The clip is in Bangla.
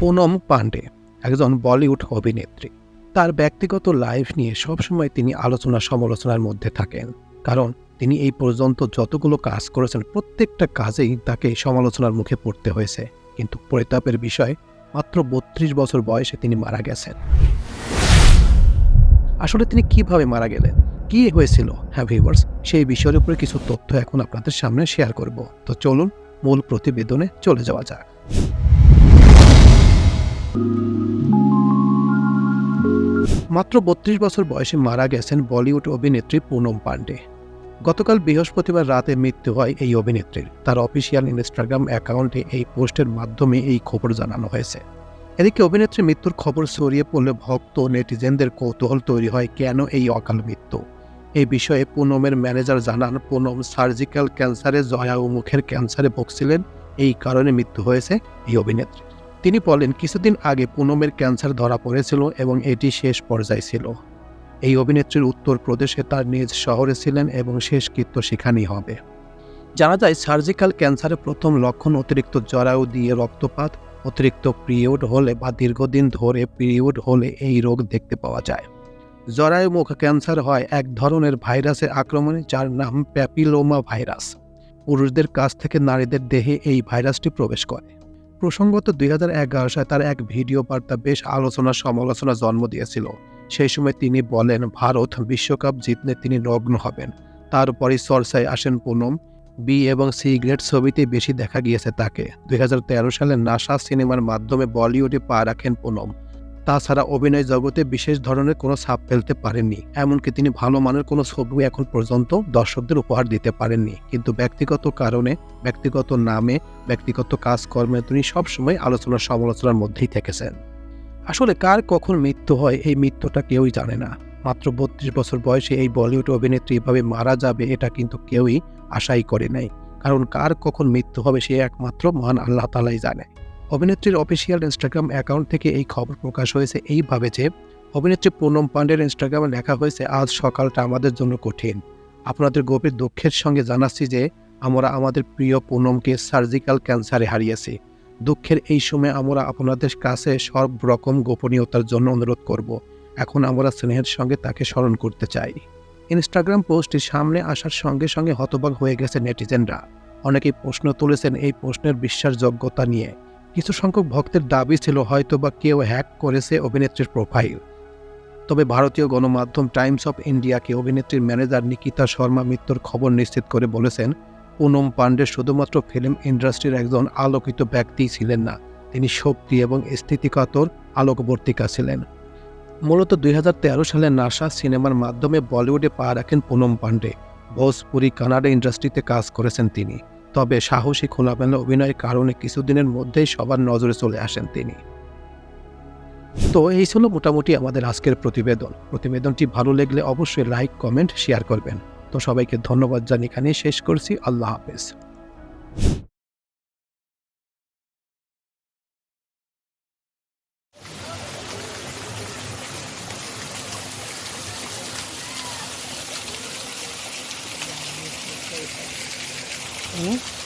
পুনম পান্ডে একজন বলিউড অভিনেত্রী। তার ব্যক্তিগত লাইফ নিয়ে সবসময় তিনি আলোচনা সমালোচনার মধ্যে থাকেন, কারণ তিনি এই পর্যন্ত যতগুলো কাজ করেছেন, প্রত্যেকটা কাজেই তাকে সমালোচনার মুখে পড়তে হয়েছে। কিন্তু পরিতাপের বিষয়, মাত্র বত্রিশ বছর বয়সে তিনি মারা গেছেন। আসলে তিনি কীভাবে মারা গেলেন? কি হয়েছিল? হ্যাঁ ভিউয়ার্স সেই বিষয়ের উপরে কিছু তথ্য এখন আপনাদের সামনে শেয়ার করব। তো চলুন, মূল প্রতিবেদনে চলে যাওয়া যাক। মাত্র বত্রিশ বছর বয়সে মারা গেছেন বলিউড অভিনেত্রী পুনম পান্ডে গতকাল বৃহস্পতিবার রাতে মৃত্যু হয় এই অভিনেত্রীর। তার অফিসিয়াল ইনস্টাগ্রাম অ্যাকাউন্টে এই পোস্টের মাধ্যমে এই খবর জানানো হয়েছে। এদিকে অভিনেত্রী মৃত্যুর খবর ছড়িয়ে পড়লে ভক্ত নেটিজেনদের কৌতূহল তৈরি হয়, কেন এই অকাল মৃত্যু? এই বিষয়ে পুনমের ম্যানেজার জানান, পুনম সার্জিক্যাল ক্যান্সারে জয়া ও মুখের ক্যান্সারে ভুগছিলেন, এই কারণে মৃত্যু হয়েছে এই অভিনেত্রী তিনি বলেন, কিছুদিন আগে পুনমের ক্যান্সার ধরা পড়েছিল এবং এটি শেষ পর্যায়ে ছিল। এই অভিনেত্রীর উত্তরপ্রদেশে তার নিজ শহরে ছিলেন এবং শেষকৃত্য সেখানেই হবে। জানা যায়, সার্জিক্যাল ক্যান্সারের প্রথম লক্ষণ অতিরিক্ত জরায়ু দিয়ে রক্তপাত, অতিরিক্ত পিরিয়ড হলে বা দীর্ঘদিন ধরে পিরিয়ড হলে এই রোগ দেখতে পাওয়া যায়। জরায়ু মুখ ক্যান্সার হয় এক ধরনের ভাইরাসের আক্রমণে যার নাম প্যাপিলোমা ভাইরাস। পুরুষদের কাছ থেকে নারীদের দেহে এই ভাইরাসটি প্রবেশ করে। প্রসঙ্গত দুই হাজার এগারো সালে তার এক ভিডিও বার্তা বেশ আলোচনা সমালোচনা জন্ম দিয়েছিল। সেই সময় তিনি বলেন, ভারত বিশ্বকাপ জিতলে তিনি নগ্ন হবেন। তারপরই চর্চায় আসেন পুনম। বি এবং সি গ্রেড ছবিতে বেশি দেখা গিয়েছে তাকে। দুই হাজার তেরো সালে নাসা সিনেমার মাধ্যমে বলিউডে পা রাখেন পুনম। তাছাড়া অভিনয় জগতে বিশেষ ধরনের কোনো ছাপ ফেলতে পারেননি, এমনকি তিনি ভালো মানের কোনো ছবি এখন পর্যন্ত দর্শকদের উপহার দিতে পারেননি। কিন্তু ব্যক্তিগত কারণে, ব্যক্তিগত নামে, ব্যক্তিগত কাজকর্মে তিনি সবসময় আলোচনা সমালোচনার মধ্যেই থেকেছেন। আসলে কার কখন মৃত্যু হয়, এই মৃত্যুটা কেউই জানে না। মাত্র বত্রিশ বছর বয়সে এই বলিউড অভিনেত্রী এভাবে মারা যাবে, এটা কিন্তু কেউই আশাই করে নাই। কারণ কার কখন মৃত্যু হবে, সে একমাত্র মহান আল্লাহ তালাই জানে। অভিনেত্রীর অফিসিয়াল ইনস্টাগ্রাম অ্যাকাউন্ট থেকে এই খবর প্রকাশ হয়েছে। এইভাবে যে অভিনেত্রী পুনম পান্ডের ইনস্টাগ্রামে লেখা হয়েছে, আজ সকালটা আমাদের জন্য কঠিন। আপনাদের গভীর দুঃখের সঙ্গে জানাচ্ছি যে, আমরা আমাদের প্রিয় পুনমকে সার্জিক্যাল ক্যান্সারে হারিয়েছি। দুঃখের এই সময় আমরা আপনাদের কাছে সব রকম গোপনীয়তার জন্য অনুরোধ করব। এখন আমরা স্নেহের সঙ্গে তাকে স্মরণ করতে চাই। ইনস্টাগ্রাম পোস্টটি সামনে আসার সঙ্গে সঙ্গে হতবাক হয়ে গেছে নেটিজেনরা। অনেকেই প্রশ্ন তুলেছেন এই প্রশ্নের বিশ্বাসযোগ্যতা নিয়ে। কিছু সংখ্যক ভক্তের দাবি ছিল হয়তো বা কেউ হ্যাক করেছে অভিনেত্রীর প্রোফাইল। তবে ভারতীয় গণমাধ্যম টাইমস অফ ইন্ডিয়াকে অভিনেত্রীর ম্যানেজার নিকিতা শর্মা মৃত্যুর খবর নিশ্চিত করে বলেছেন, পুনম পান্ডে শুধুমাত্র ফিল্ম ইন্ডাস্ট্রির একজন আলোকিত ব্যক্তি ছিলেন না, তিনি শক্তি এবং স্থিতিকাতর আলোকবর্তিকা ছিলেন। মূলত দুই হাজার তেরো সালে নাসা সিনেমার মাধ্যমে বলিউডে পা রাখেন পুনম পান্ডে ভোজপুরি কানাডা ইন্ডাস্ট্রিতে কাজ করেছেন তিনি। তবে সাহসী খোলামেলা অভিনয়ের কারণে কিছুদিনের মধ্যেই সবার নজরে চলে আসেন তিনি। তো এই ছিল মোটামুটি আমাদের আজকের প্রতিবেদন। প্রতিবেদনটি ভালো লাগলে অবশ্যই লাইক কমেন্ট শেয়ার করবেন। তো সবাইকে ধন্যবাদ জানিয়ে এখানে শেষ করছি। আল্লাহ হাফেজ। 嗯。